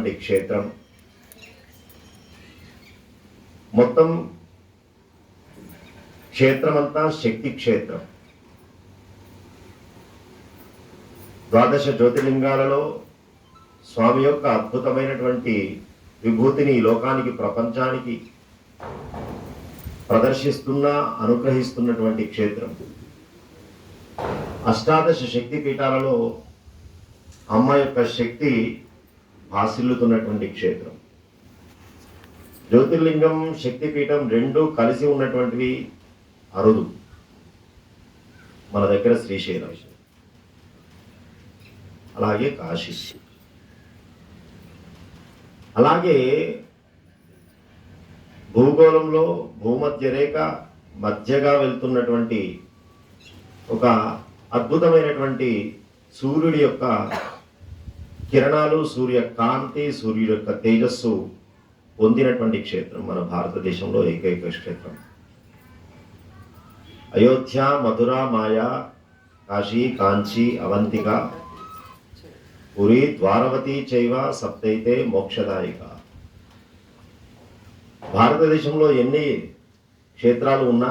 క్షేత్రం. మొత్తం క్షేత్రమంతా శక్తి క్షేత్రం. ద్వాదశ జ్యోతిర్లింగాలలో స్వామి యొక్క అద్భుతమైనటువంటి విభూతిని లోకానికి ప్రపంచానికి ప్రదర్శిస్తున్న అనుగ్రహిస్తున్నటువంటి క్షేత్రం. అష్టాదశ శక్తి పీఠాలలో అమ్మ యొక్క శక్తి భాసిల్లుతున్నటువంటి క్షేత్రం. జ్యోతిర్లింగం శక్తిపీఠం రెండు కలిసి ఉన్నటువంటివి అరుదు. మన దగ్గర శ్రీశైలం. అలాగే కాశీ. అలాగే భూగోళంలో భూమధ్య రేఖ మధ్యగా వెళ్తున్నటువంటి ఒక అద్భుతమైనటువంటి సూర్యుడి యొక్క కిరణాలు సూర్య కాంతి సూర్యుడు యొక్క తేజస్సు పొందినటువంటి క్షేత్రం మన భారతదేశంలో ఏకైక క్షేత్రం. అయోధ్య మధుర మాయా కాశీ కాంచీ అవంతిక పురి ద్వారవతి చైవ సప్తైతే మోక్షదాయిక. భారతదేశంలో ఎన్ని క్షేత్రాలు ఉన్నా